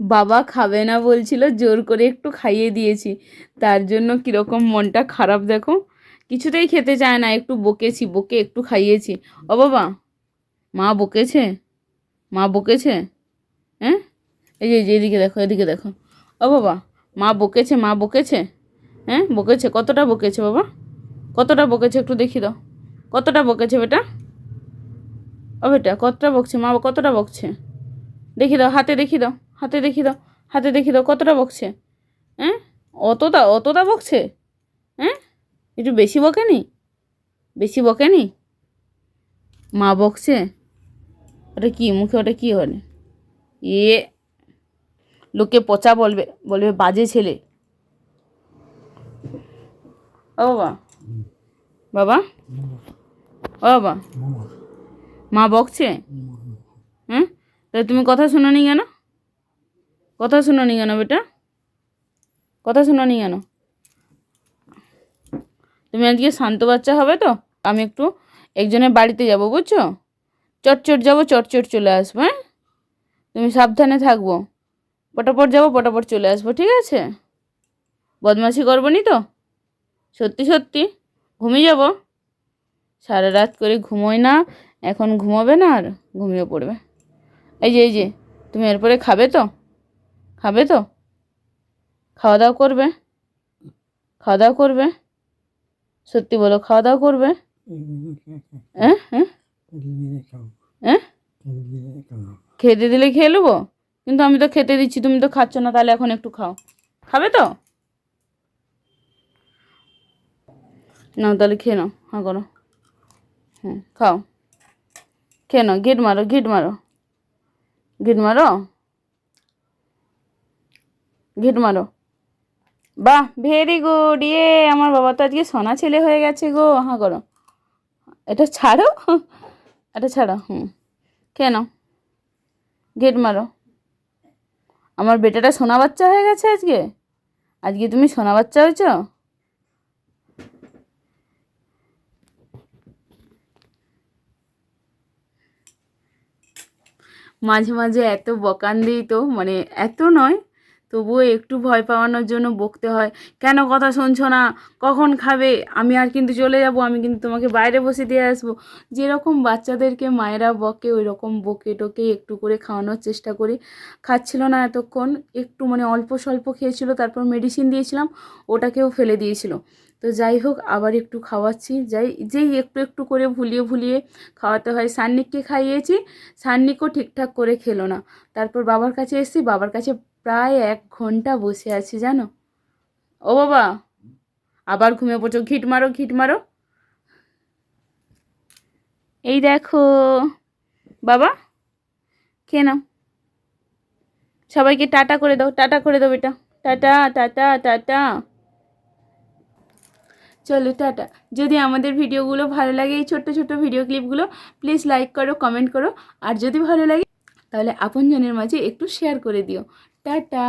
বাবা খাবে না বলছিল, জোর করে একটু খাইয়ে দিয়েছি। তার জন্য কীরকম মনটা খারাপ দেখো। কিছুতেই খেতে চায় না, একটু বকেছি, বকে একটু খাইয়েছি। ও বাবা, মা বকেছে? মা বকেছে? হ্যাঁ? এই যে এদিকে দেখো এদিকে দেখো। ও বাবা, মা বকেছে মা বকেছে? হ্যাঁ বকেছে। কতটা বকেছে বাবা? কতটা বকেছে একটু দেখি দাও। কতটা বকেছে বেটা? ও বেটা, কতটা বকছে? মা কতটা বকছে? দেখি দাও, হাতে দেখি দাও। হাতে দেখি দাও, হাতে দেখি দাও, কতটা বকছে। হ্যাঁ? অতটা অতটা বকছে? হ্যাঁ? একটু বেশি বকেনি? বেশি বকেনি? মা বকছে? ওটা কি, মুখে ওটা কি হলে এ, লোকে পচা বলবে বলবে বাজে ছেলে। ও বাবা। বাবা? ও বাবা। মা বকছে? হ্যাঁ? তাহলে তুমি কথা শোনোনি কেন? কথা শোনোনি কেন বেটা? কথা শোনোনি কেন? তুমি আজকে শান্ত বাচ্চা হবে তো, আমি একটু একজনের বাড়িতে যাব, বুঝছ? চটচট যাব, চটচট চলে আসব হ্যাঁ? তুমি সাবধানে থাকব। পটাপট যাব, পটাপট চলে আসব, ঠিক আছে? বদমাশি করব নি তো? সত্যি সত্যি। ঘুমিয়ে যাব। সারা রাত করে ঘুমোয় না, এখন ঘুমোবে না আর ঘুমিয়ে পড়বে। এই যে এই যে, তুমি এরপরে খাবে তো? খাবে তো? খাওয়া দাওয়া করবে? খাওয়া দাওয়া করবে? সত্যি বলো খাওয়া দাওয়া করবে? হ্যাঁ হ্যাঁ হ্যাঁ খেতে দিলে খেয়ে নেব? কিন্তু আমি তো খেতে দিচ্ছি তুমি তো খাচ্ছ না তাহলে এখন একটু খাও। খাবে তো? নাও তাহলে খেয়ে নাও হ্যাঁ করো। হ্যাঁ খাও। খেয়ে নাও গিট মারো গিট মারো। গিট মারো? গিট মারো। বাহ ভেরি গুড ইয়ে আমার বাবা তো আজকে সোনা ছেলে হয়ে গেছে গো হ্যাঁ করো এটা ছাড়ো? এটা ছাড়ো, হুম। কেন গেট মারো। আমার বেটাটা সোনা বাচ্চা হয়ে গেছে আজকে? আজকে তুমি সোনা বাচ্চা হয়েছো? মাঝে মাঝে এত বকান দিই তো মানে এত নয় তবুও একটু ভয় পাওয়ানোর জন্য বকতে হয়। কেন কথা শুনছো না? কখন খাবে? আমি আর কিন্তু চলে যাব, আমি কিন্তু তোমাকে বাইরে বসে দিয়ে আসব। যেরকম বাচ্চাদেরকে মায়েরা বকে ওই রকম বকে টোকে একটু করে খাওয়ানোর চেষ্টা করি। খাচ্ছিল না এতক্ষণ, একটু মানে অল্প স্বল্প খেয়েছিল, তারপর মেডিসিন দিয়েছিলাম, ওটাকেও ফেলে দিয়েছিল। তো যাই হোক, আবার একটু খাওয়াচ্ছি। যাই, যেই একটু একটু করে ভুলিয়ে ভুলিয়ে খাওয়াতে হয়। সান্নিককে খাইয়েছি, সান্নিকও ঠিকঠাক করে খেলো না। তারপর বাবার কাছে এসেছি, বাবার কাছে প্রায় এক ঘণ্টা বসে আছি, জানো? ও বাবা! আবার ঘুমিয়ে পড়ছো, ঘিট মারো ঘিট মারো। এই দেখো, বাবা, খেয়ে নাও। সবাইকে টাটা করে দাও, টাটা করে দাও এটা টাটা টাটা টাটা। চলো টাটা। যদি আমাদের ভিডিওগুলো ভালো লাগে, এই ছোট্ট ছোট্ট ভিডিও ক্লিপগুলো প্লিজ লাইক করো কমেন্ট করো। আর যদি ভালো লাগে, তাহলে আপনজনের মাঝে একটু শেয়ার করে দিও। টাটা!